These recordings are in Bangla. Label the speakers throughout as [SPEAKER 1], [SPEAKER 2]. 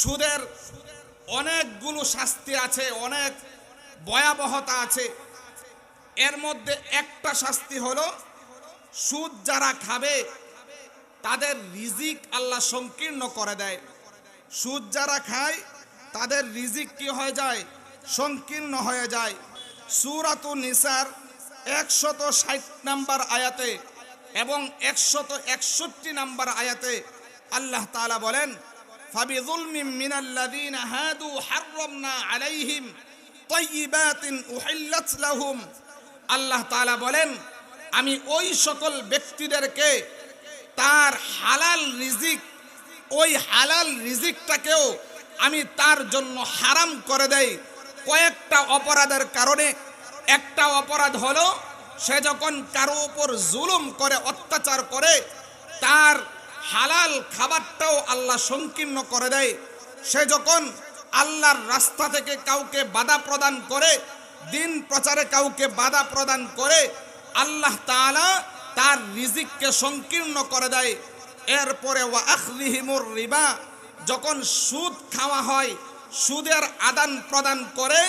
[SPEAKER 1] সুদের অনেকগুলো শাস্তি আছে, অনেক ভয়াবহতা আছে। এর মধ্যে একটা শাস্তি হলো, সুদ যারা খাবে, তাদের রিজিক আল্লাহ সংকীর্ণ করে দেয়। সুদ যারা খায়, তাদের রিজিক কি হয়ে যায়? সংকীর্ণ হয়ে যায়। সুরাতু নিসার একশত ষাট নাম্বার আয়াতে এবং একশত একষট্টি নাম্বার আয়াতে আল্লাহ তালা বলেন فبظلم من الذين هادوا حرمنا عليهم طيبات أحلت لهم আল্লাহ তাআলা বলেন আমি ওই সকল ব্যক্তিদেরকে তার হালাল রিজিক ওই হালাল রিজিকটাকেও আমি তার জন্য হারাম করে দেই কয়েকটা অপরাধের কারণে একটা অপরাধ হলো সে যখন কারো উপর জুলুম করে অত্যাচার করে তার হালাল খাবারটাও আল্লাহ সংকীর্ণ করে দেয়। সে যখন আল্লাহর রাস্তা থেকে কাউকে বাধা প্রদান করে, দিন প্রচারে কাউকে বাধা প্রদান করে, আল্লাহ তাআলা তার রিজিককে সংকীর্ণ করে দেয়। এরপরে ওয়া আখরিহিমুর রিবা, যখন সুদ খাওয়া হয়, সুদের আদান প্রদান করে,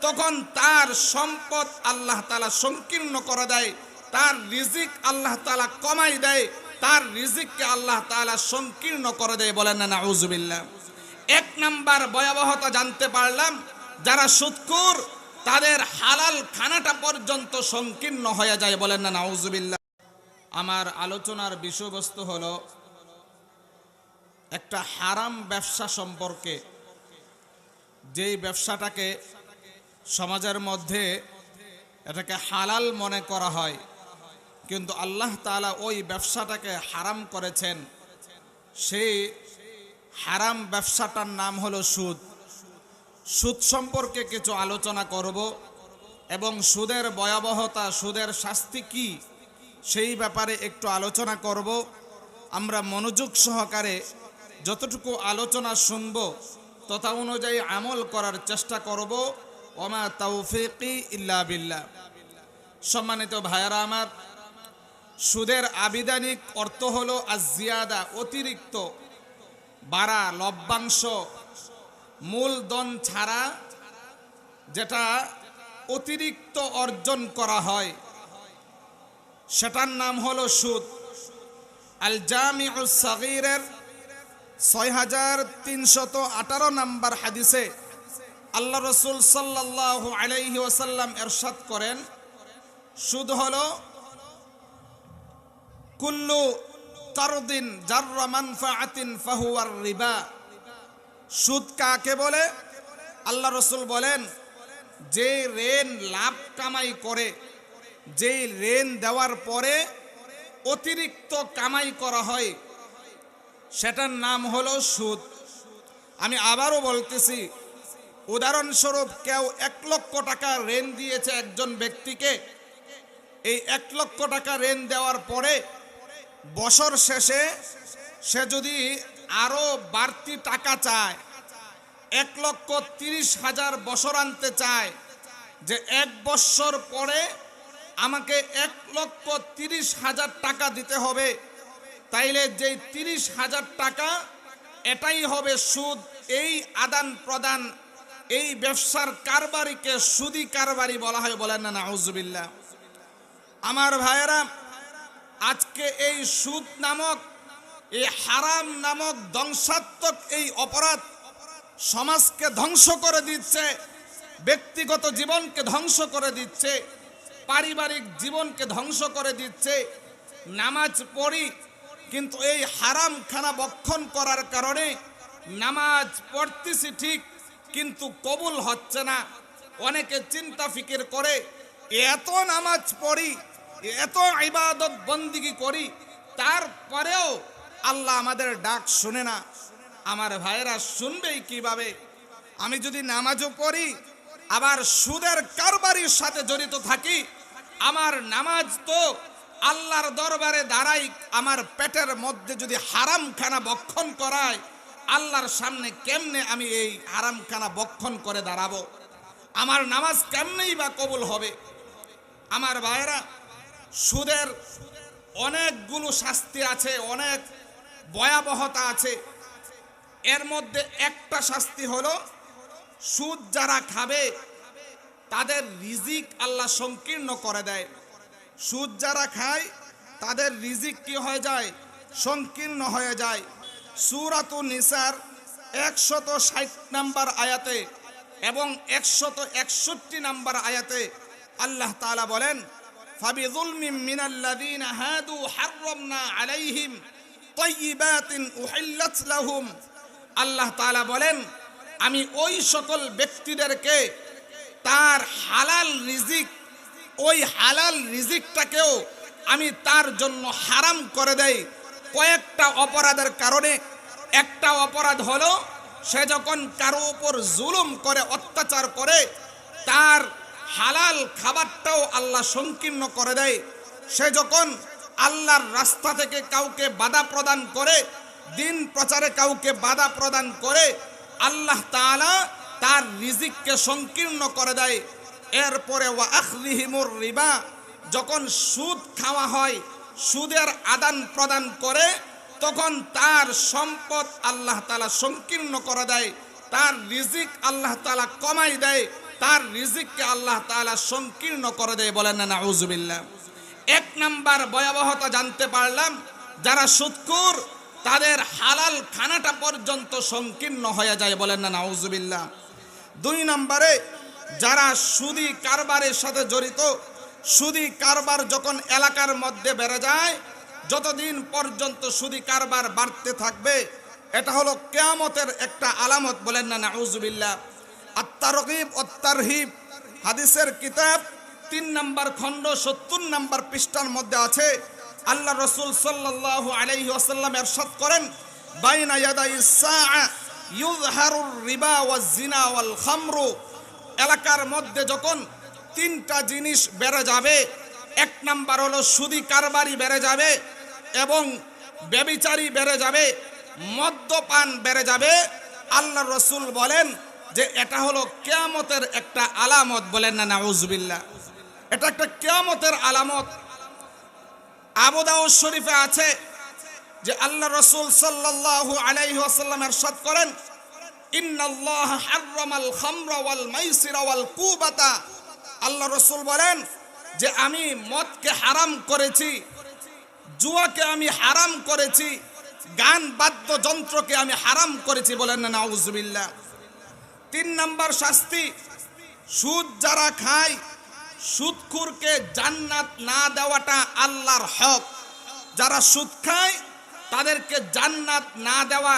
[SPEAKER 1] তখন তার সম্পদ আল্লাহ তালা সংকীর্ণ করে দেয়, তার রিজিক আল্লাহ তালা কমাই দেয়। তার রিজিককে আল্লাহ তাআলা সংকীর্ণ করে দেয় বলেন না, নাউজুবিল্লাহ। এক নাম্বার ভয়াবহতা জানতে পারলাম, যারা সুদকুর তাদের হালাল খানাটা পর্যন্ত সংকীর্ণ হয়ে যায় বলেন না, নাউজুবিল্লাহ। আমার আলোচনার বিষয়বস্তু হলো, একটা হারাম ব্যবসা সম্পর্কে, যেই ব্যবসাটাকে সমাজের মধ্যে এটাকে হালাল মনে করা হয় কিন্তু আল্লাহ তাআলা ওই ব্যবসাটাকে হারাম করেছেন। সেই হারাম ব্যবসাটার নাম হলো সুদ। সুদ সম্পর্কে কিছু আলোচনা করব এবং সুদের ভয়াবহতা, সুদের শাস্তি কি সেই ব্যাপারে একটু আলোচনা করব। আমরা মনোযোগ সহকারে যতটুকু আলোচনা শুনব তথা অনুযায়ী আমল করার চেষ্টা করব। ওমা তৌফিকি ইল্লা বিল্লাহ। সম্মানিত ভাইয়ারা আমার সুদের আবিধানিক অর্থ হলো আজিয়াদা অতিরিক্ত বাড়া লভ্যাংশ। মূলধন ছাড়া যেটা অতিরিক্ত অর্জন করা হয়, সেটার নাম হলো সুদ। আল জামিউস সাগীরের ছয় হাজার তিনশত আঠারো নম্বর হাদিসে আল্লাহ রসুল সাল্লাহ আলাইহি ওসাল্লাম এরশাদ করেন, সুদ হলো কুল্লু কারদিন জাররা মানফাআতিন ফাহুয়ার রিবা। সুদ কাকে বলে? আল্লাহ রসুল বলেন, যে রেন লাভ কামাই করে, যে রেন দেওয়ার পরে অতিরিক্ত কামাই করা হয়, সেটার নাম হলো সুদ। আমি আবারও বলতেছি, উদাহরণস্বরূপ কেউ এক লক্ষ টাকা ঋণ দিয়েছে একজন ব্যক্তিকে, এই এক লক্ষ টাকা ঋণ দেওয়ার পরে বছর শেষে সে যদি আরও বাড়তি টাকা চায়, এক লক্ষ তিরিশ হাজার বছর আনতে চায়, যে এক বছর পরে আমাকে এক লক্ষ তিরিশ হাজার টাকা দিতে হবে, তাইলে যেই তিরিশ হাজার টাকা এটাই হবে সুদ, এই আদান প্রদান, এই ব্যবসার কারবারিকে সুদি কারবারি বলা হয় বলেন না নাউজুবিল্লাহ আমার ভাইয়েরা আজকে এই সুদ নামক, এই হারাম নামক ধ্বংসাত্মক এই অপরাধ সমাজকে ধ্বংস করে দিচ্ছে, ব্যক্তিগত জীবনকে ধ্বংস করে দিচ্ছে, পারিবারিক জীবনকে ধ্বংস করে দিচ্ছে, নামাজ পড়ি, কিন্তু এই হারাম খানা বক্ষণ করার কারণে নামাজ পড়তেছি ঠিক, কিন্তু কবুল হচ্ছে না। অনেকে চিন্তা ফিকির করে, এত নামাজ পড়ি এত ইবাদত বন্দিগি করি, তারপরেও আল্লাহ আমাদের ডাক শুনে না। আমার ভাইয়েরা শুনবেই কীভাবে? আমি যদি নামাজও পড়ি, আবার সুদের কারবারির সাথে জড়িত থাকি, আমার নামাজ তো আল্লাহর দরবারে দাঁড়াই, আমার পেটের মধ্যে যদি হারাম খানা বক্ষণ করায়, আল্লাহর সামনে কেমনে আমি এই হারাম খানা বক্ষণ করে দাঁড়াবো? আমার নামাজ কেমনেই বা কবুল হবে? আমার ভাইয়েরা সুদের অনেকগুলো শাস্তি আছে, অনেক ভয়াবহতা আছে। এর মধ্যে একটা শাস্তি হলো, সুদ যারা খাবে, তাদের রিজিক আল্লাহ সংকীর্ণ করে দেয়। সুদ যারা খায়, তাদের রিজিক কি হয়ে যায়? সংকীর্ণ হয়ে যায়। সুরাতু নিসার একশত ষাট নাম্বার আয়াতে এবং একশত একষট্টি নাম্বার আয়াতে আল্লাহ তাআলা বলেন ফাবিযুলমিম মিনাল্লাযীনা হাদু হাররামনা আলাইহিম তাইয়্যিবাতিন উহিল্লাত লাহুম আল্লাহ তাআলা বলেন, আমি ওই সকল ব্যক্তিদেরকে তার হালাল রিজিক, ওই হালাল রিজিকটাকেও আমি তার জন্য হারাম করে দেই। কয়েকটা অপরাধের কারণে, একটা অপরাধ হলো, সে যখন কারও উপর জুলুম করে, অত্যাচার করে, তার হালাল খাবারটাও আল্লাহ সংকীর্ণ করে দেয়। সে যখন আল্লাহর রাস্তা থেকে কাউকে বাধা প্রদান করে, দিন প্রচারে কাউকে বাধা প্রদান করে, আল্লাহ তাআলা তার রিজিককে সংকীর্ণ করে দেয়। এরপরে ওয়া আখরিহিমুর রিবা, যখন সুদ খাওয়া হয়, সুদের আদান প্রদান করে, তখন তার সম্পদ আল্লাহ তালা সংকীর্ণ করে দেয়, তার রিজিক আল্লাহ তালা কমাই দেয়। তার রিজিককে আল্লাহ তাআলা সংকীর্ণ করে দেয় বলেন না, নাউজুবিল্লাহ। এক নাম্বার ভয়াবহতা জানতে পারলাম, যারা সুদকুর তাদের হালাল খানাটা পর্যন্ত সংকীর্ণ হয়ে যায় বলেন না, নাউজুবিল্লাহ। দুই নম্বরে, যারা সুদি কারবারের সাথে জড়িত, সুদি কারবার যখন এলাকার মধ্যে বেড়ে যায়, যতদিন পর্যন্ত সুদি কারবার বাড়তে থাকবে, এটা হলো কেয়ামতের একটা আলামত বলেন না, নাউজুবিল্লাহ। আত্মারকিব অত্তারহিব। হাদিসের কিতাব তিন নম্বর খণ্ড, সত্তর নম্বর পৃষ্ঠার মধ্যে আছে। আল্লাহ রসুল সাল্লাল্লাহু আলাইহি ওয়াসাল্লাম এরশাদ করেন, বাইনা ইয়াদাই সাআ ইউযহারুর রিবা ওয়াজ জিনা ওয়াল খামরু। এলাকার মধ্যে যখন তিনটা জিনিস বেড়ে যাবে, এক নাম্বার হলো সুদি কারবারি বেড়ে যাবে এবং ব্যবিচারী বেড়ে যাবে, মদ্যপান বেড়ে যাবে, আল্লাহ রসুল বলেন যে এটা হলো কেয়ামতের একটা আলামত বলেন না নাউজবিল্লা এটা একটা কেয়ামতের আলামত। আবুদাউ শরীফে আছে যে আল্লাহ রসুল সাল্লাল্লাহু আলাইহি ওয়াসাল্লাম এরশাদ করেন, ইন্নাল্লাহ হাররামাল খামরা ওয়াল মাইসিরা ওয়াল কুবাতা। আল্লাহ রসুল বলেন যে, আমি মদকে হারাম করেছি, জুয়াকে আমি হারাম করেছি, গান বাদ্যযন্ত্রকে আমি হারাম করেছি। বলেন না, নাউজুবিল্লাহ। তিন নাম্বার শাস্তি, সুদ যারা খায়, সুদখুরকে জান্নাত না দেওয়াটা আল্লাহর হক। যারা সুদ খায়, তাদেরকে জান্নাত না দেওয়া,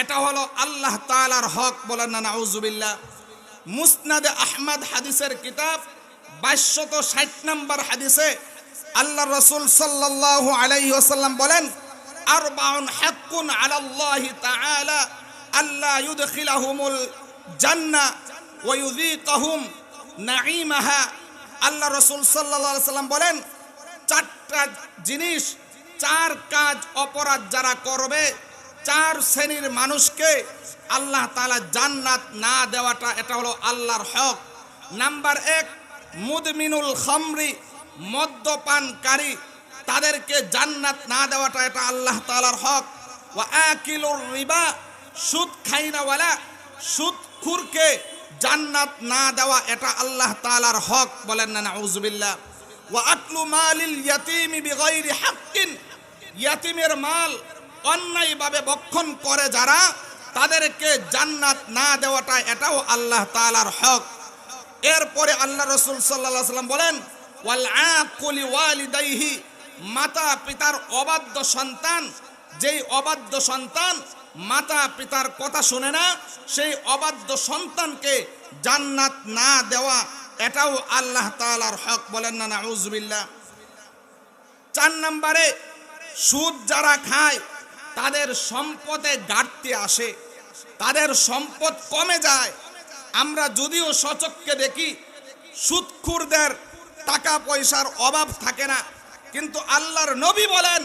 [SPEAKER 1] এটা হলো আল্লাহ তাআলার হক বলেন না, নাউজুবিল্লাহ। মুসনাদে আহমদ হাদিসের কিতাব, বাইশশত ষাট নম্বর হাদিসে আল্লাহ রসুল সাল্লাল্লাহু আলাইহি ওয়াসাল্লাম বলেন, আরবাউন হাক্কুন আলাল্লাহি তাআলা আল্লাহ ইউদখিলাহুমুল জান্নাহ ওয়া ইউযীকাহুম নাঈমাহা। আল্লাহ রসুল আলাইহি সাল্লাম বলেন, চারটা জিনিস, চার কাজ অপরাধ যারা করবে, চার শ্রেণির মানুষকে আল্লাহ তাআলা জান্নাত না দেওয়াটা, এটা হলো আল্লাহর হক। নাম্বার এক, মুদমিনুল খামরি, মদ্যপানকারী, তাদেরকে জান্নাত না দেওয়াটা, এটা আল্লাহ তাআলার হক। ওয়া আকিলুর রিবা, সুদ খাইনাওয়ালা সুদ খুরকে জান্নাত না দেওয়া এটা আল্লাহ তালার হক বলেন না, নাউজুবিল্লাহ। ওয়া আকলু মালিল ইয়াতিমি হাক্কিন। ইয়াতিমের মাল অন্যায়ভাবে ভক্ষণ করে যারা, তাদেরকে জান্নাত না দেওয়াটা এটাও আল্লাহ তালার হক। এরপরে আল্লাহ রসুল সাল্লাহ সাল্লাম বলেন, ওয়াল আকুলি ওয়ালিদাইহি মাতা পিতার অবাধ্য সন্তান, যেই অবাধ্য সন্তান মাতা পিতার কথা শুনে না, সেই অবাধ্য সন্তানকে জান্নাত না দেওয়া, এটাও আল্লাহ তাআলার হক বলেন না নাউজুবিল্লাহ চার নম্বরে, সুদ যারা খায়, তাদের সম্পদে ঘাটতি আসে, তাদের সম্পদ কমে যায়। আমরা যদিও সচককে দেখি, সুদখুরদের টাকা পয়সার অভাব থাকে না, কিন্তু আল্লাহর নবী বলেন,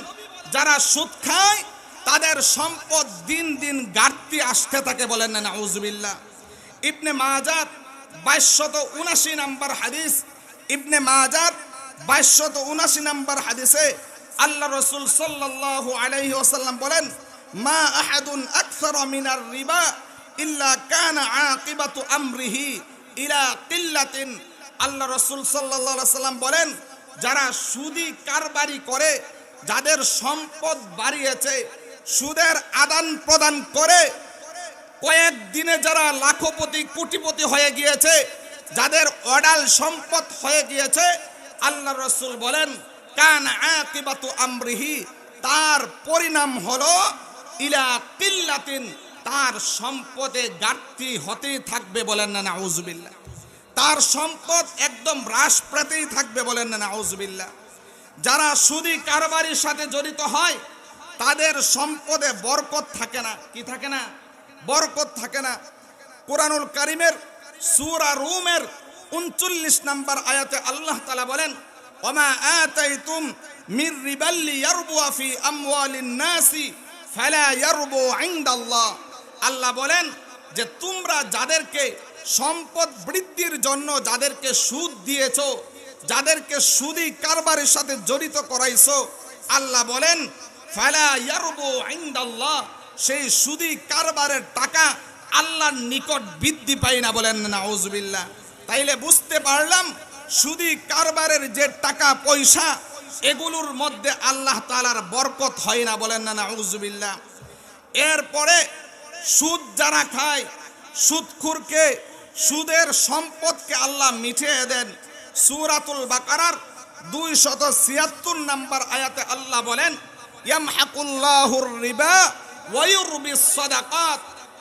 [SPEAKER 1] যারা সুদ খায় তাদের সম্পদ দিন দিন ঘাটতি আসতে থাকে বলেন না, নাউজুবিল্লাহ। ইবনে মাজার বাইশশত উনাশি নাম্বার হাদিস, ইবনে মাজার বাইশশত উনাশি নাম্বার হাদিসে আল্লাহ রসুল সাল্লাল্লাহু আলাইহি ওয়াসাল্লাম বলেন, মা আহাদুন আকসার মিনার রিবা ইল্লা কানা আকিবাতু আমরিহি ইলা কিল্লাতিন। আল্লাহ রসুল সাল্লাল্লাহু সাল্লাম বলেন, যারা সুদি কারবারি করে, যাদের সম্পদ বাড়িয়েছে সুদের আদান প্রদান করে কয়েকদিনে যারা লাখপতি, কোটিপতি হয়ে গিয়েছে, যাদের অডাল সম্পদ হয়ে গিয়েছে, আল্লাহ রসুল বলেন, কান আকিবাতু আমরিহি তার পরিণাম হলো, ইলা কিল্লাতিন তার সম্পদে ঘাটতি হতেই থাকবে বলেন না, নাউজুবিল্লাহ। তার সম্পদ একদম হ্রাস পেতেই থাকবে বলেন না, নাউজুবিল্লাহ। যারা সুদি কারবারির সাথে জড়িত হয় তাদের সম্পদে বরকত থাকে না। কি থাকে না? বরকত থাকে না। কোরআনুল কারিমের সুরা রুমের উনচল্লিশ নাম্বার আয়াতে আল্লাহ তালা বলেন, ওমা আতাইতুম মির রিবাল্লি ইয়ারবুয়া ফি আমওয়ালিন নাসি ফালা ইয়ারবু ইনদাল্লাহ। আল্লাহ বলেন যে, তোমরা যাদেরকে সম্পদ বৃদ্ধির জন্য যাদেরকে সুদ দিয়েছ, যাদেরকে সুদি কারবারের সাথে জড়িত করাইছো, আল্লাহ বলেন ফালা ইয়ারবু ইনদাল্লাহ। সেই সুদি কারবারের টাকা আল্লাহর নিকট বৃদ্ধি পাই না বলেন না উজবিল্লা তাইলে বুঝতে পারলাম, সুদি কারবারের যে টাকা পয়সা, এগুলোর মধ্যে আল্লাহ তালার বরকত হয় না বলেন না উজবিল্লা এরপরে সুদ যারা খায় সুদখুরকে সুদের সম্পদকে আল্লাহ মিটিয়ে দেন। সুরাতুল বাকারার দুই শত ছিয়াত্তর নাম্বার আয়াতে আল্লাহ বলেন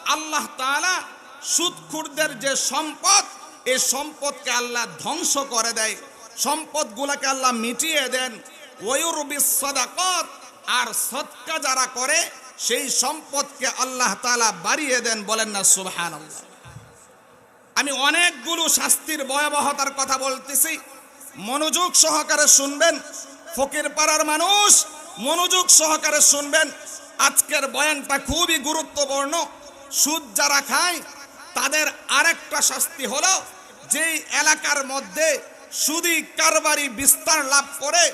[SPEAKER 1] আল্লাহ তাআলা সুদখুরদের যে সম্পদ এই সম্পদকে আল্লাহ ধ্বংস করে দেয়। সম্পদগুলোকে আল্লাহ মিটিয়ে দেন। ওয়ুরবিস সাদাকাত। আর সৎকা যারা করে, সেই সম্পদকে আল্লাহ তালা বাড়িয়ে দেন বলেন না, সুবহানাল্লাহ। আমি অনেকগুলো শাস্তির ভয়াবহতার কথা বলতেছি। মনোযোগ সহকারে শুনবেন। ফকির পাড়ার মানুষ মনোযোগ সহকারে শুনবেন। আজকের বয়ানটা খুবই গুরুত্বপূর্ণ। সুদ যারা খায়, তাদের আরেকটা শাস্তি হলো, যেই এলাকার মধ্যে সুদি কারবারি বিস্তার লাভ করে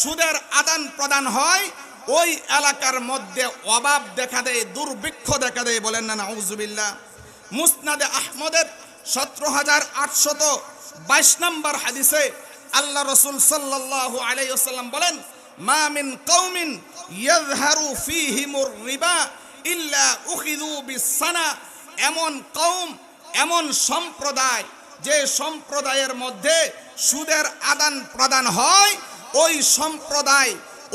[SPEAKER 1] সুদের আদান প্রদান হয়, ওই এলাকার মধ্যে অভাব দেখা দেয়, দুর্ভিক্ষ দেখা দেয় বলেন না, নাউজুবিল্লাহ। মুসনাদে আহমদের সতেরো হাজার আটশত বাইশ নম্বর হাদিসে আল্লাহ রসুল আলাইহি ওয়াসাল্লাম বলেন মা মিন কওমিন ইয়াযহারু ফীহিমুর রিবা ইল্লা উখিযু বিসানা এমন কওম, এমন সম্প্রদায় যে সম্প্রদায়ের মধ্যে সুদের আদান প্রদান হয়, ওই সম্প্রদায়,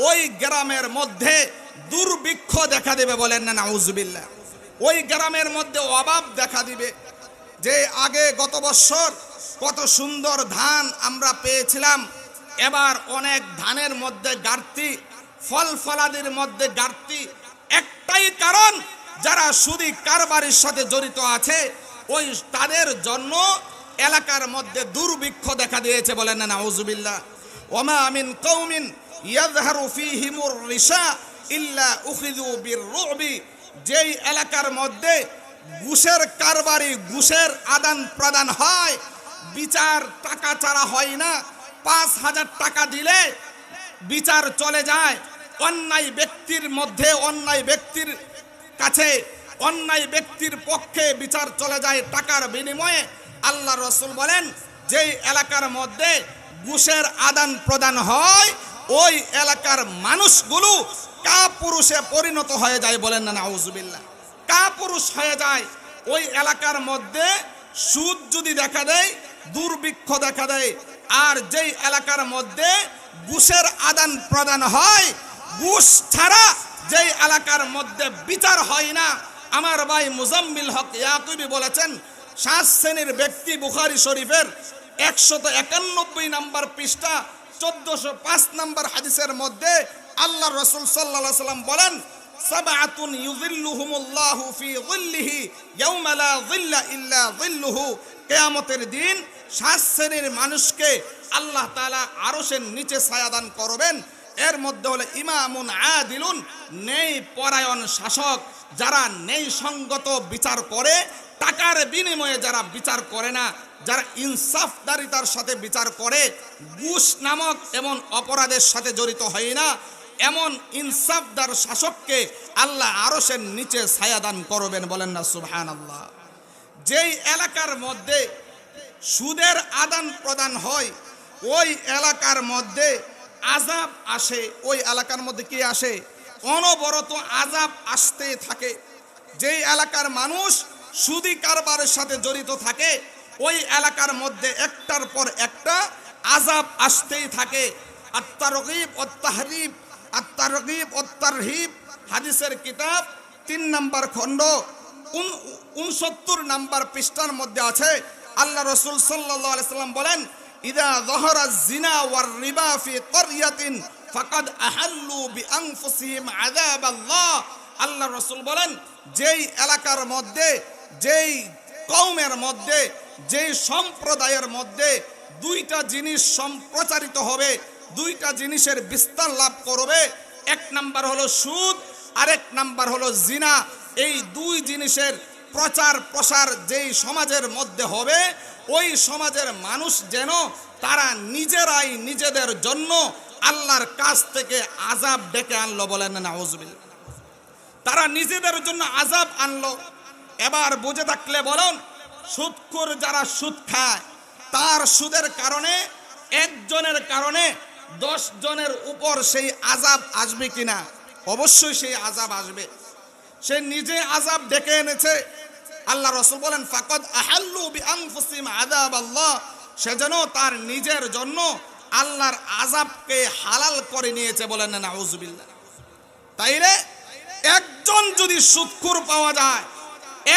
[SPEAKER 1] ওই গ্রামের মধ্যে দুর্ভিক্ষ দেখা দেবে বলেন না নাউজুবিল্লাহ ওই গ্রামের মধ্যে অভাব দেখা দিবে। যে আগে গত বছর কত সুন্দর ধান আমরা পেয়েছিলাম এবার অনেক ধানের মধ্যে ঘাটতি, ফল ফলাদির মধ্যে ঘাটতি। একটাই কারণ, যারা সুদি কারবারির সাথে জড়িত আছে, ওই তাদের জন্য এলাকার মধ্যে দুর্ভিক্ষ দেখা দিয়েছে বলেন না, নাউজুবিল্লাহ। ওমা আমিন কৌমিন ইয়াজহারু ফীহিমুর রিশা ইল্লা উখিযু বিররুবি। যেই এলাকার মধ্যে ঘুষের কারবারি, ঘুষের আদান প্রদান হয়, বিচার টাকা ছাড়া হয় না পাঁচ হাজার টাকা দিলে বিচার চলে যায়। অন্যায় ব্যক্তির মধ্যে অন্যায় ব্যক্তির কাছে, অন্যায় ব্যক্তির পক্ষে বিচার চলে যায় টাকার বিনিময়ে। আল্লাহ রসুল বলেন, যেই এলাকার মধ্যে ঘুষের আদান প্রদান হয়, ওই এলাকার মানুষগুলো কা পুরুষে পরিণত হয়ে যায় বলেন না, নাউজুবিল্লাহ। কা পুরুষ হয়ে যায়। ওই এলাকার মধ্যে সুদ যদি দেখা দেয়, দুর্ভিক্ষ দেখা দেয় আর যেই এলাকার মধ্যে ঘুষের আদান প্রদান হয়, ঘুষ ছাড়া যেই এলাকার মধ্যে বিচার হয় না। আমার ভাই মুজাম্মিল হক ইয়াকুবি বলেছেন, সাত শ্রেণির ব্যক্তি বুখারি শরীফের একশত একানব্বই নাম্বার পৃষ্ঠা, চোদ্দশো পাঁচ নাম্বার হাদিসের মধ্যে আল্লাহ রসুল সাল্লাহ সাল্লাম বলেন সাবাতুন ইউযিল্লুহুমুল্লাহু ফি যিল্লিহি ইয়াওমা লা যিল্লা ইল্লা যিল্লুহু। কিয়ামতের দিন সাত শ্রেণির মানুষকে আল্লাহ তাআলা আরশের নিচে ছায়াদান করবেন। এর মধ্যে হলো ইমামুন আদিলুন নেই পরায়ণ শাসক। যারা নেই সঙ্গত বিচার করে, টাকার বিনিময়ে যারা বিচার করে না, যারা ইনসাফদারিতার সাথে বিচার করে, ঘুষ নামক এমন অপরাধের সাথে জড়িত হয় না। এমন ইনসাফদার শাসককে আল্লাহ আরশের নিচে ছায়াদান করবেন বলেন না সুবহান আল্লাহ যেই এলাকার মধ্যে সুদের আদান প্রদান হয়, ওই এলাকার মধ্যে আজাব আসে, ওই এলাকার মধ্যে কি আসে? অনবরত আজাব আসতে থাকে। যেই এলাকার মানুষ সুদি কারবারের সাথে জড়িত থাকে, ওই এলাকার মধ্যে একটার পর একটা আজাব আসতেই থাকে। আত্মারগিব, অত্তারহিব, হাদিসের কিতাব, তিন নম্বর খণ্ড, উন- উনসত্তর নাম্বার পৃষ্ঠার মধ্যে আছে। আল্লাহ রসুল সাল্লাহ সাল্লাম বলেন, ইদা জহরা জিনা ওয়ার রিবা ফি করিয়াতিন, ফাকাদ আহাল্লু বি আনফুসিহিম আযাব আল্লাহ আল্লাহ রসুল বলেন, যেই এলাকার মধ্যে, যেই কওমের মধ্যে, যেই সম্প্রদায়ের মধ্যে দুইটা জিনিস সম্প্রচারিত হবে দুইটা জিনিসের বিস্তার লাভ করবে। এক নাম্বার হলো সুদ, আরেক নাম্বার হলো জিনা। এই দুই জিনিসের প্রচার প্রসার যেই সমাজের মধ্যে হবে, ওই সমাজের মানুষ যেন তারা নিজেরাই নিজেদের জন্য আল্লাহর কাছ থেকে আজাব ডেকে আনলো বলেন নাউজুবিল তারা নিজেদের জন্য আজাব আনলো। এবার বুঝে থাকলে বলুন সুদখোর যারা সুদ খায়, তার সুদের কারণে, একজনের কারণে দশ জনের উপর সেই আজাব আসবে কিনা? অবশ্যই সেই আজাব আসবে। সে নিজে আজাব ডেকে এনেছে। আল্লাহ রসুল বলেন, ফাকদ আহাল্লু বি আনফুসিম আযাব আল্লাহ সে যেন তার নিজের জন্য আল্লাহর আজাবকে হালাল করে নিয়েছে বলেন না, নাউজুবিল্লাহ। তাইলে একজন যদি সুৎখুর পাওয়া যায়,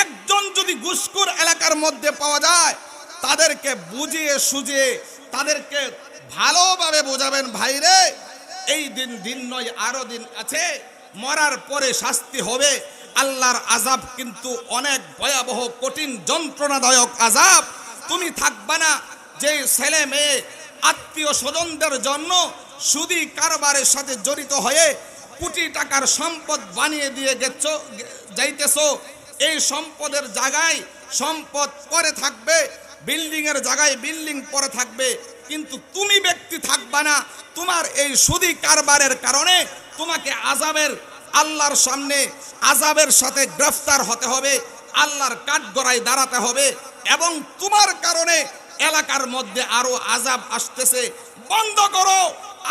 [SPEAKER 1] একজন যদি ঘুষখোর এলাকার মধ্যে পাওয়া যায়, তাদেরকে বুঝিয়ে সুঝিয়ে, তাদেরকে ভালোভাবে বোঝাবেন ভাইরে এই দিন দিন নয়, আরও দিন আছে, মরার পরে শাস্তি হবে। আল্লাহর আজাব কিন্তু অনেক ভয়াবহ, কঠিন, যন্ত্রণাদায়ক আজাব তুমি থাকবা না যে ছেলে মেয়ে, আত্মীয় স্বজনদের জন্য সুদি কারবারের সাথে জড়িত হয়ে কোটি টাকার সম্পদ বানিয়ে দিয়ে গেছ, যাইতেছো, এই সম্পদের জায়গায় সম্পদ পরে থাকবে বিল্ডিং এর জায়গায় বিল্ডিং পরে থাকবে, কিন্তু তুমি ব্যক্তি থাকবা না। তোমার এই সুদি কারবারের কারণে তোমাকে আজাবের আল্লাহর সামনে আজাবের সাথে গ্রেফতার হতে হবে, আল্লাহর কাঠগড়ায় দাঁড়াতে হবে এবং তোমার কারণে এলাকার মধ্যে আরও আজাব আসতেছে। বন্ধ করো,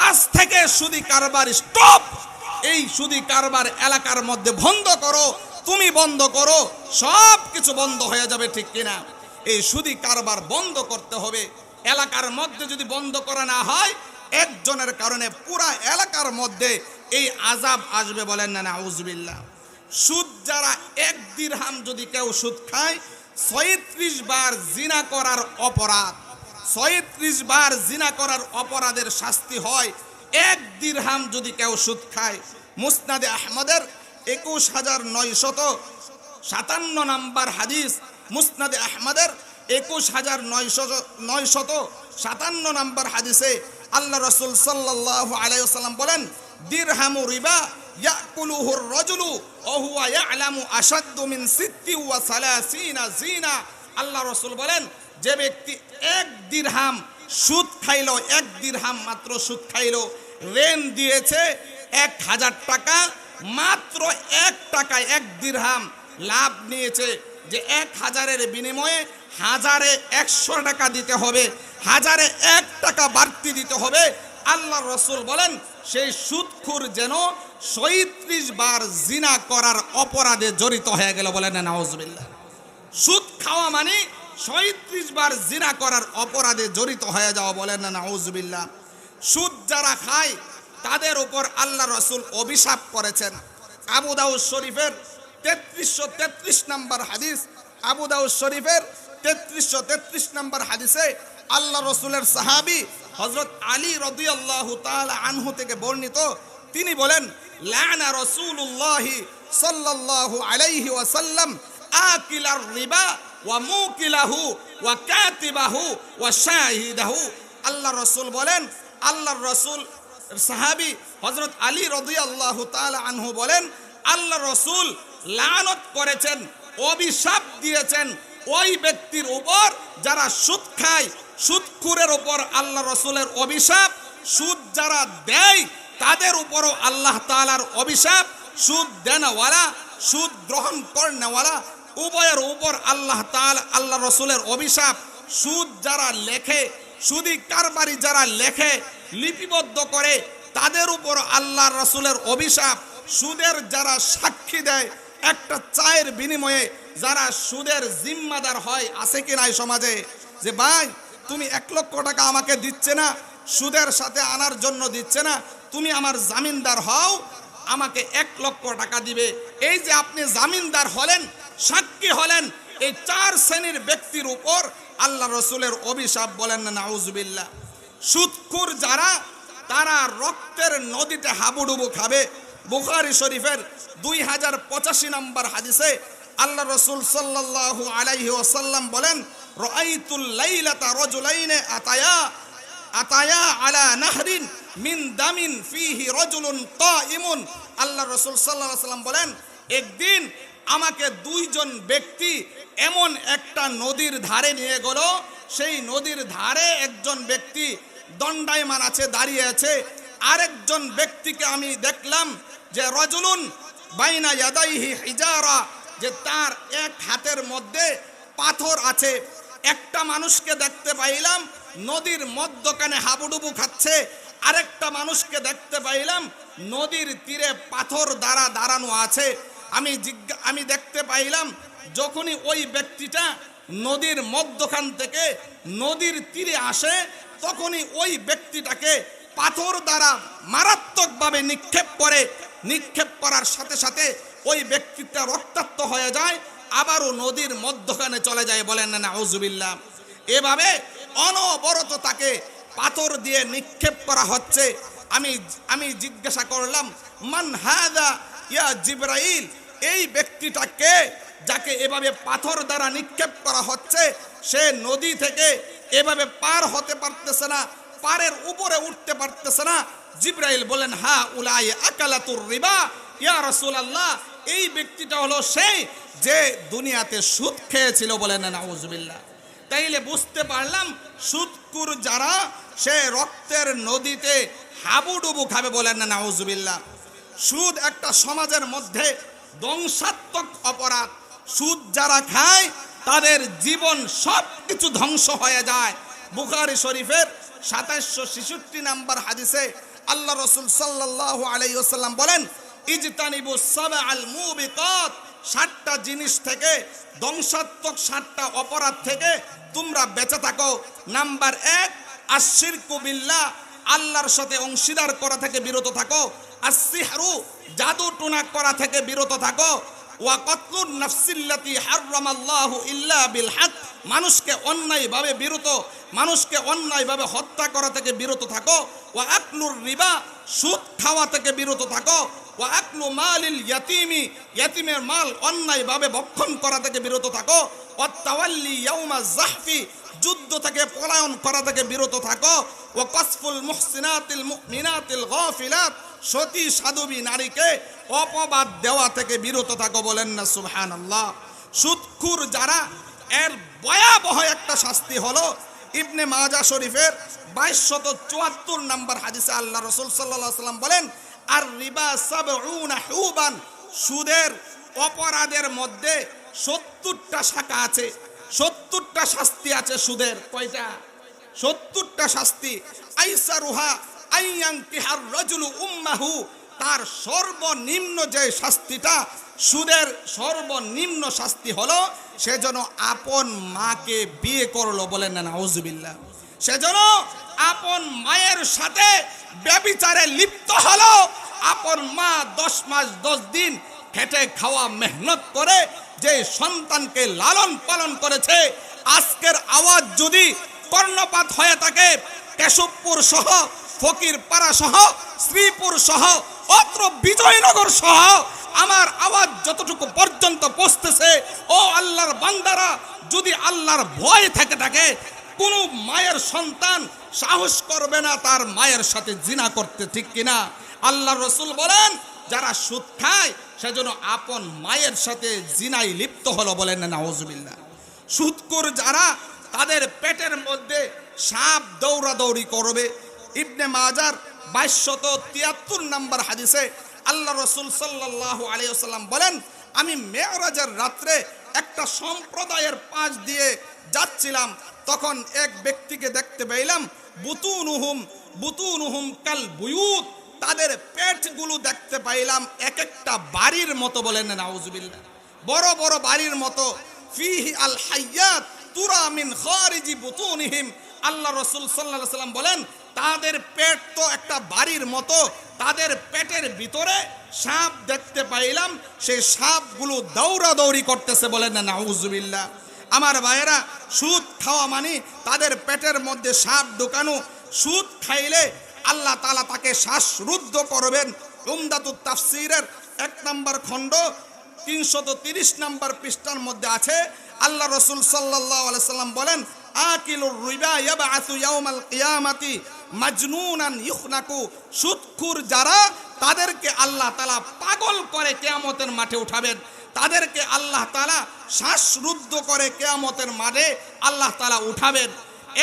[SPEAKER 1] আজ থেকে সুদি কারবার স্টপ এই সুদি কারবার এলাকার মধ্যে বন্ধ করো, তুমি বন্ধ করো সব কিছু বন্ধ হয়ে যাবে ঠিক কিনা। এই সুদি কারবার বন্ধ করতে হবে। এলাকার মধ্যে যদি বন্ধ করা না হয়, একজনের কারণে পুরা এলাকার মধ্যে এই আজাব আসবে বলেন না, নাউজবিল্লাহ। সুদ যারা এক দিরহাম যদি কেউ সুদ খায়, ছয়ত্রিশ বার জিনা করার অপরাধ। ছয়ত্রিশ বার জিনা করার অপরাধের শাস্তি হয়, এক দিরহাম যদি কেউ সুদ খায়। মুসনাদে আহমদের একুশ হাজার নয়শত সাতান্ন নাম্বার হাদিস মুসনাদে আহমদের একুশ হাজার নয়শত সাতান্ন নম্বর হাদিসে আল্লাহ রসুল সাল্লাহ আলাইসাল্লাম বলেন, দিরহামু রিবা ইয়াকুলুহু রজুলু আল্লাহ রসুল বলেন, যে ব্যক্তি এক দিরহাম সুদ খাইলো, এক দিরহাম মাত্র সুদ খাইলো, রেন দিয়েছে এক হাজার টাকা, মাত্র এক টাকায় এক দিরহাম লাভ নিয়েছে। যে এক হাজারের বিনিময়ে হাজারে একশো টাকা দিতে হবে, হাজারে এক টাকা বাড়তি দিতে হবে। আল্লাহ রসুল বলেন, সেই সুদখুর যেন সৈত্রিশ বার জিনা করার অপরাধে জড়িত হয়ে গেল বলেন নাওজবিল্লা সুদ খাওয়া মানে সৈত্রিশ বার জিনা করার অপরাধে জড়িত হয়ে যাওয়া বলেন নাউজবিল্লা সুদ যারা খায়, তাদের উপর আল্লাহ রসুল অভিশাপ করেছেন। আবু দাউদ শরীফের তেত্রিশশো তেত্রিশ নম্বর হাদিস আবু দাউদ শরীফের তেত্রিশশো তেত্রিশ নম্বর হাদিসে আল্লাহ রসুলের সাহাবি হজরত আলী রদি আল্লাহ আনহু থেকে বর্ণিত। তিনি বলেন, লানা রসুল্লাহি সাল্লাল্লাহু আলাইহি ওয়াসাল্লাম আকিলার রিবা ওয়া মুকিলাহু ওয়া কাতিবাহু ওয়া শাহিদাহু। আল্লাহ রসুল বলেন, আল্লাহর রসুল সাহাবি হজরত আলী রদিয়াল্লাহু তাআলা আনহু বলেন, আল্লাহ রসুল লানত করেছেন, অভিশাপ দিয়েছেন ওই ব্যক্তির উপর যারা সুদ খায়, সুদখুরের উপর আল্লাহ রসুলের অভিশাপ, সুদ যারা দেয় তাদের উপরও আল্লাহ তালার অভিশাপ, সুদ দেনওয়ালা, সুদ গ্রহণ করনেওয়ালা, উভয়ের উপর আল্লাহ তাআলা, আল্লাহ রসুলের অভিশাপ, সুদ যারা লেখে, সুদি কারবারি যারা লেখে, লিপিবদ্ধ করে, তাদের উপর আল্লাহ রসুলের অভিশাপ, সুদের যারা সাক্ষী দেয় একটা চায়ের বিনিময়ে যারা সুদের জিম্মাদার হয়, আছে কি নাই সমাজে? যে ভাই, তুমি এক লক্ষ টাকা আমাকে দিচ্ছে না, সুদের সাথে আনার জন্য দিচ্ছে না, তুমি আমার জামিনদার হও, আমাকে এক লক্ষ টাকা দিবে। এই যে আপনি জামিনদার হলেন, সাক্ষী হলেন, এই চার শ্রেণির ব্যক্তির উপর আল্লাহ রসুলের অভিশাপ বলেন না, নাউজুবিল্লাহ। সুদখুর যারা, তারা রক্তের নদীতে হাবুডুবু খাবে বুখারি শরীফের দুই হাজার পঁচাশি নম্বর হাদিসে আল্লাহ রসুল সাল্লাল্লাহু আলাইহি ওসাল্লাম বলেন, রাআইতুল লাইলাতা রাজুলাইনে আতায়া আতায়া আলা নাহরিন মিন দামিন ফিহি রজুলুন কাইমুন আল্লাহ রসুল সাল্লাল্লাহু ওয়াসাল্লাম বলেন, একদিন আমাকে দুইজন ব্যক্তি এমন একটা নদীর ধারে নিয়ে গেল, সেই নদীর ধারে একজন ব্যক্তি দণ্ডায়মান আছে, দাঁড়িয়ে আছে। আরেকজন ব্যক্তিকে আমি দেখলাম যে রজুলুন বাইনা ইয়াদাইহি হিজারা, যে তার এক হাতের মধ্যে পাথর আছে। একটা মানুষকে দেখতে পাইলাম, নদীর মধ্যখানে হাবুডুবু খাচ্ছে। আরেকটা মানুষকে দেখতে পাইলাম, নদীর তীরে পাথর দ্বারা দাঁড়ানো আছে। আমি জিজ্ঞা, আমি দেখতে পাইলাম, যখনই ওই ব্যক্তিটা নদীর মধ্যখান থেকে নদীর তীরে আসে, তখনই ওই ব্যক্তিটাকে পাথর দ্বারা মারাত্মকভাবে নিক্ষেপ করে। নিক্ষেপ করার সাথে সাথে ওই ব্যক্তিটা রক্তাক্ত হয়ে যায়, আবারও নদীর মধ্যখানে চলে যায় বলেন না, নাউজুবিল্লাহ। এভাবে অনবরত তাকে পাথর দিয়ে নিক্ষেপ করা হচ্ছে। আমি আমি জিজ্ঞাসা করলাম, মান হাদা ইয়া জিব্রাইল? এই ব্যক্তিটাকে যাকে এভাবে পাথর দ্বারা নিক্ষেপ করা হচ্ছে, সে নদী থেকে এভাবে পার হতে পারতেছে না, পারের উপরে উঠতে পারতেছে না জিব্রাইল বলেন হা উলাই আকালাতুর রিবা, ইয়া রাসূলুল্লাহ। এই ব্যক্তিটা হলো সেই যে দুনিয়াতে সুদ খেয়েছিল বলেন নাউজুবিল্লাহ। তাইলে বুঝতে পারলাম, সুদকুর যারা, সে রক্তের নদীতে হাবুডুবু খাবে বলেন না, নাউজুবিল্লাহ। সুদ একটা সমাজের মধ্যে ধ্বংসাত্মক অপরাধ। সুদ যারা খায়, তাদের জীবন সব কিছু ধ্বংস হয়ে যায়। বুখারি শরীফের সাতাইশশো ছেষট্টি নাম্বার হাদিসে আল্লাহ রসুল সাল্লাহ আলাইসাল্লাম বলেন, ইজতানিবু সাবা আল মুবিকাত ষাটটা জিনিস থেকে, ধ্বংসাত্মক ষাটটা অপরাধ থেকে তোমরা বেঁচে থাকো। নাম্বার এক আশির কুবিল্লা আল্লাহর সাথে অংশীদার করা থেকে বিরত থাকো। আসিহারু জাদু টুনা করা থেকে বিরত থাকো। ওয়া কতলুন নাফসিল্লাতি হাররামাল্লাহু ইল্লা বিল হক। মানুষকে অন্যায়ভাবে বিরত, মানুষকে অন্যায়ভাবে হত্যা করা থেকে বিরত থাকো। ওয়া আকলুর রিবা, সুদ খাওয়া থেকে বিরত থাকো। ওয়া আকলু মালিল ইয়াতিমি, ইয়াতিমের মাল অন্যায়ভাবে ভক্ষণ করা থেকে বিরত থাকো। ওয়া তাওয়াল্লি ইয়াউমা জাহফি যুদ্ধ থেকে পলায়ন করা থেকে বিরত থাকো। ও কসফুল মুহসিনাতিল মুমিনাতিল গাফিলাত, সতী সাধবী নারীকে অপবাদ দেওয়া থেকে বিরত থাকো বলেন না, সুবহানাল্লাহ। সুদখুর যারা, এর ভয়াবহ একটা শাস্তি হলো ইবনে মাজা শরীফের বাইশশত চুয়াত্তর নম্বর হাদিসে আল্লাহ রসুল সাল্লাহ সাল্লাম বলেন আর রিবা হুবান, সুদের অপরাধের মধ্যে সত্তরটা শাখা আছে। সত্তরটা শাস্তি আছে সুদের, কয়টা? সত্তরটা শাস্তি। আইসা রুহা আইয়াং তার সর্বনিম্ন যে শাস্তিটা, সুদের সর্বনিম্ন শাস্তি হলো, সে যেন আপন মাকে বিয়ে করল বলেন না, নাউজুবিল্লাহ। সেজন্য আপন মায়ের সাথে ব্যবিচারে লিপ্ত হলো। আপন মা দশ মাস, দশ দিন খেটে খাওয়া মেহনত করে যে সন্তানকে লালন পালন করেছে, আজকের আওয়াজ যদি কর্ণপাত হয়ে থাকে, কেশবপুর সহ ফকির পাড়া সহ, শ্রীপুর সহ, অত্র বিজয়নগর সহ, আমার আওয়াজ যতটুকু পর্যন্ত পৌঁছতেছে ও আল্লাহর বান্দারা যদি আল্লাহর ভয় থেকে থাকে কোনো মায়ের সন্তান সাহস করবে না তার মায়ের সাথে জিনা করতে, ঠিক কিনা? আল্লাহ রসুল বলেন, যারা সুদ খায়, সেজন্য আপন মায়ের সাথে জিনাই লিপ্ত হলো বলেন না, নাউজুবিল্লাহ। সুদকুর যারা, তাদের পেটের মধ্যে সাপ দৌড়াদৌড়ি করবে। ইবনে মাজার বাইশশত তিয়াত্তর নাম্বার হাদিসে আল্লাহ রসুল সাল্লাহ আলিয়াল্লাম বলেন, আমি মেয়রাজের রাত্রে একটা সম্প্রদায়ের পাশ দিয়ে যাচ্ছিলাম তখন এক ব্যক্তিকে দেখতে পেলাম বুতুনুহুম বুতুনুহুম কাল বুয়ুত। তাদের পেটগুলো দেখতে পাইলাম এক একটা বাড়ির মতো বলেন নাউজুবিল্লাহ। বড় বড় বাড়ির মতো। ফিহি আল হাইয়াত তুরা মিন খারিজি বুতুনিহিম। আল্লাহ রসুল সাল্লাহ সাল্লাম বলেন, তাদের পেট তো একটা বাড়ির মতো। তাদের পেটের ভিতরে সাপ দেখতে পাইলাম, সেই সাপগুলো দৌড়াদৌড়ি করতেছে বলেন না, নাউজুবিল্লাহ। আমার ভাইয়েরা, সুদ খাওয়া মানে তাদের পেটের মধ্যে সাপ ঢুকানো। সুদ খাইলে আল্লাহ তালা তাকে শ্বাসরুদ্ধ করবেন। উমদাতুত তাফসিরের এক নম্বর খণ্ড, তিনশত তিরিশ নম্বর পৃষ্ঠার মধ্যে আছে। আল্লাহ রসুল সাল্লাহ সাল্লাম বলেন, আকিলুর ইখনাকু। সুদখুর যারা, তাদেরকে আল্লাহ তাআলা পাগল করে কেয়ামতের মাঠে উঠাবেন। তাদেরকে আল্লাহ তাআলা শ্বাসরুদ্ধ করে কেয়ামতের মাঠে আল্লাহ তালা উঠাবেন।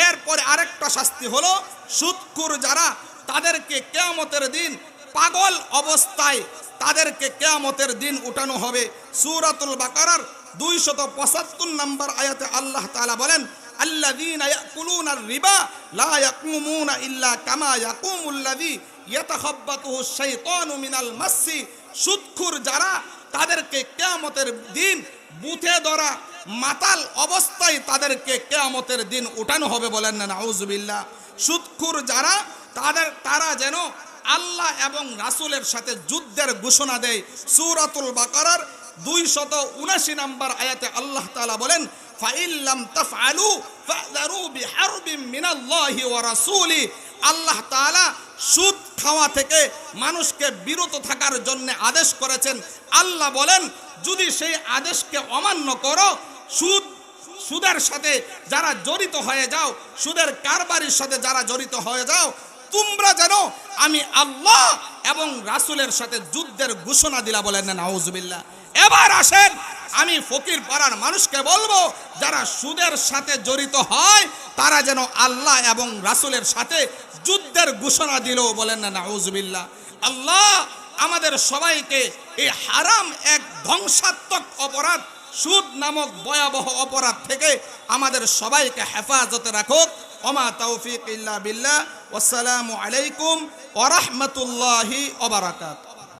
[SPEAKER 1] এরপরে আরেকটা শাস্তি হলো সুদখুর যারা তাদেরকে কেয়ামতের দিন পাগল অবস্থায় তাদেরকে কেয়ামতের দিন উঠানো হবে। সুরাতুল বাকারার দুইশত পঁচাত্তর নম্বর আয়াতে আল্লাহ তালা বলেন, আল্লাযীনা ইয়াকুলুনা রিবা, লা ইয়াকুমুনা ইল্লা কামা ইয়াকুমুল্লাযী, ইয়াতাখাব্বাতুহু শাইতানু মিনাল মাসসি। সুদখুর যারা তাদেরকে কেয়ামতের দিন বুথে ধরা মাতাল অবস্থায় তাদেরকে কেয়ামতের দিন উঠানো হবে বলেন না, নাউজুবিল্লাহ। সুদখুর যারা, তাদের, তারা যেন আল্লাহ এবং রাসূলের সাথে যুদ্ধের ঘোষণা দেয়। সূরাতুল বাকারার দুই শত উনাশি নম্বর আয়াতে আল্লাহ তাআলা বলেন ফাইল্লাম তাফআলু ফাযরু বিহারবিম মিনাল্লাহি ওয়া রাসূলি। আল্লাহ তাআলা সুদ খাওয়া থেকে মানুষকে বিরত থাকার জন্য আদেশ করেছেন। আল্লাহ বলেন, যদি সেই আদেশকে অমান্য করো, সুদ, সুদের সাথে যারা জড়িত হয়ে যাও, সুদের কারবারির সাথে যারা জড়িত হয়ে যাও তোমরা যেন আমি আল্লাহ এবং রাসুলের সাথে যুদ্ধের ঘোষণা দিলা বলেন না, নাউজুবিল্লাহ। এবার আসেন, আমি ফকির পাড়ার মানুষকে বলব, যারা সুদের সাথে জড়িত হয়, তারা যেন আল্লাহ এবং রাসূলের সাথে যুদ্ধের ঘোষণা দিল বলেন না, নাউজুবিল্লাহ। আল্লাহ আমাদের সবাইকে এই হারাম এক ধ্বংসাত্মক অপরাধ, সুদ নামক ভয়াবহ অপরাধ থেকে আমাদের সবাইকে হেফাজতে রাখুক। ওমা তৌফিক ইল্লা বিল্লাহ ওয়াসসালামু আলাইকুম ওয়া রাহমাতুল্লাহি ওয়া বারাকাতুহু